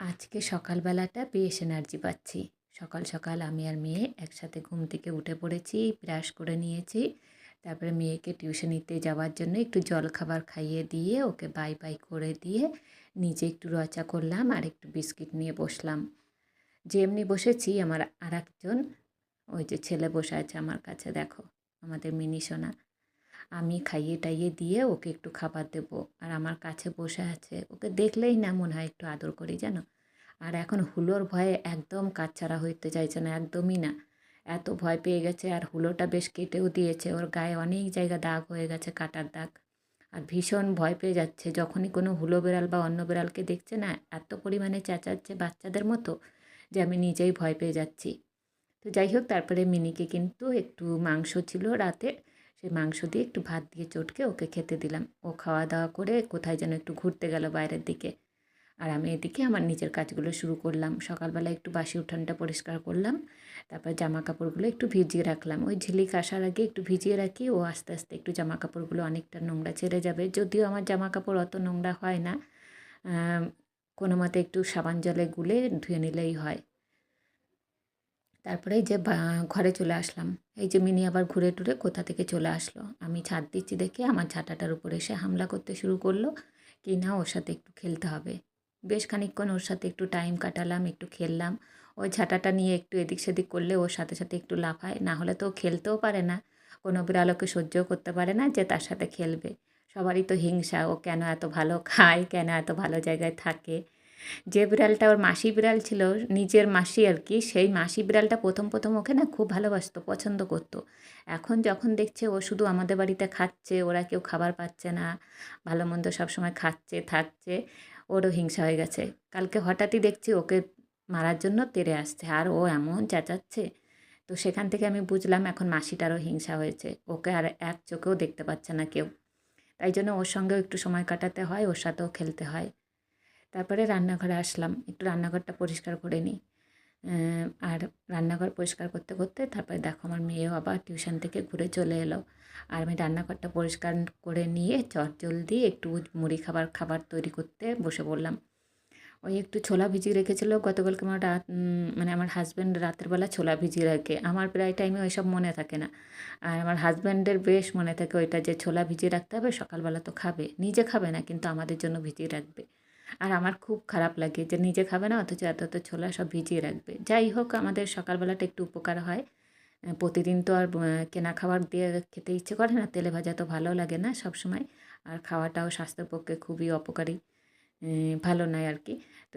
আজকে সকালবেলাটা বেশ এনার্জি পাচ্ছি। সকাল সকাল আমি আর মেয়ে একসাথে ঘুম থেকে উঠে পড়েছি, ব্রাশ করে নিয়েছি। তারপরে মেয়েকে টিউশনিতে যাওয়ার জন্য একটু জল খাবার খাইয়ে দিয়ে ওকে বাই বাই করে দিয়ে নিজে একটু রচা করলাম আর একটু বিস্কিট নিয়ে বসলাম। যেমনি বসেছি আমার আর ওই যে ছেলে বসে আছে আমার কাছে, দেখো, আমাদের মিনি সোনা। আমি খাইয়ে টাইয়ে দিয়ে ওকে একটু খাবার দেবো। আর আমার কাছে বসে আছে, ওকে দেখলেই না মনে হয় একটু আদর করি জানো? আর এখন হুলোর ভয়ে একদম কাচ্চারা হইতে চাইছে না, একদমই না। এত ভয় পেয়ে গেছে আর হুলোটা বেশ কেটেও দিয়েছে, ওর গায়ে অনেক জায়গা দাগ হয়ে গেছে, কাটার দাগ। আর ভীষণ ভয় পেয়ে যাচ্ছে, যখনই কোনো হুলো বেড়াল বা অন্য বেড়ালকে দেখছে না, এত পরিমাণে চেঁচাচ্ছে বাচ্চাদের মতো যে আমি নিজেই ভয় পেয়ে যাচ্ছি। তো যাই হোক, তারপরে মিনিকে কিন্তু একটু মাংস ছিল রাতে সেই মাংস দিয়ে একটু ভাত দিয়ে চটকে ওকে খেতে দিলাম। ও খাওয়া দাওয়া করে কোথায় যেন একটু ঘুরতে গেল বাইরের দিকে। আর আমি এদিকে আমার নিজের কাজগুলো শুরু করলাম। সকালবেলা একটু বাসি উঠানটা পরিষ্কার করলাম। তারপর জামা কাপড়গুলো একটু ভিজিয়ে রাখলাম। ওই ঝিলিক আসার আগে একটু ভিজিয়ে রাখি। ও আস্তে আস্তে একটু জামা কাপড়গুলো অনেকটা নোংরা ছেড়ে যাবে। যদিও আমার জামা কাপড় অত নোংরা হয় না। কোনো মতে একটু সাবান জলে গুলে ধুয়ে নিলেই হয়। তারপরে যে ঘরে চলে আসলাম। এই যে মিনি আবার ঘুরে টুরে কোথা থেকে চলে আসলো? আমি ছাদ দিচ্ছি দেখে আমার ঝাঁটাটার উপরে এসে হামলা করতে শুরু করল। কি না ওর সাথে একটু খেলতে হবে। বেশ খানিকক্ষণ ওর সাথে একটু টাইম কাটালাম, একটু খেললাম। ওই ঝাঁটাটা নিয়ে একটু এদিক সেদিক করলে ওর সাথে সাথে একটু লাফায় না হলে তো খেলতেও পারে না। কোনো বিড়ালকে সহ্যও করতে পারে না যে তার সাথে খেলবে। সবারই তো হিংসা, ও কেন এত ভালো খায়, কেন এত ভালো জায়গায় থাকে। যে বিড়ালটা ওর মাসি বিড়াল ছিল, নিজের মাসি আর কি, সেই মাসি বিড়ালটা প্রথম প্রথম ওকে না খুব ভালোবাসতো, পছন্দ করতো। এখন যখন দেখছে ও শুধু আমাদের বাড়িতে খাচ্ছে, ওরা কেউ খাবার পাচ্ছে না, ভালো মন্দ সবসময় খাচ্ছে, থাকছে, ওরও হিংসা হয়ে গেছে। কালকে হঠাৎই দেখছি ওকে মারার জন্য তেড়ে আসছে, আর ও এমন চেঁচাচ্ছে। তো সেখান থেকে আমি বুঝলাম এখন মাসিটারও হিংসা হয়েছে, ওকে আর এক চোখেও দেখতে পাচ্ছে না কেউ। তাই জন্য ওর সঙ্গেও একটু সময় কাটাতে হয়, ওর সাথেও খেলতে হয়। তারপরে রান্নাঘরে আসলাম, একটু রান্নাঘরটা পরিষ্কার করে নিই। আর রান্নাঘর পরিষ্কার করতে করতে তারপরে দেখো আমার মেয়েও আবার টিউশন থেকে ঘুরে চলে এলো। আর আমি রান্নাঘরটা পরিষ্কার করে নিয়ে চট জলদি একটু মুড়ি খাবার খাবার তৈরি করতে বসে পড়লাম। ওই একটু ছোলা ভিজিয়ে রেখেছিল, গতকালকে আমার রাত মানে আমার হাজব্যান্ড রাতের বেলা ছোলা ভিজিয়ে রাখে। আমার প্রায় টাইমে ওইসব মনে থাকে না। আর আমার হাজব্যান্ডের বেশ মনে থাকে ওইটা যে ছোলা ভিজিয়ে রাখতে হবে, সকালবেলা তো খাবে। নিজে খাবে না, কিন্তু আমাদের জন্য ভিজিয়ে রাখবে। আর আমার খুব খারাপ লাগে যে নিজে খাবে না, অথচ এত এত ছোলা সব ভিজিয়ে রাখবে। যাই হোক, আমাদের সকালবেলাটা একটু উপকার হয়। প্রতিদিন তো আর কেনা খাবার দিয়ে খেতে ইচ্ছে করে না, তেলে ভাজা তো ভালো লাগে না সব সময় আর খাওয়াটাও স্বাস্থ্যের পক্ষে খুবই অপকারী। ভালো নয় আর কি। তো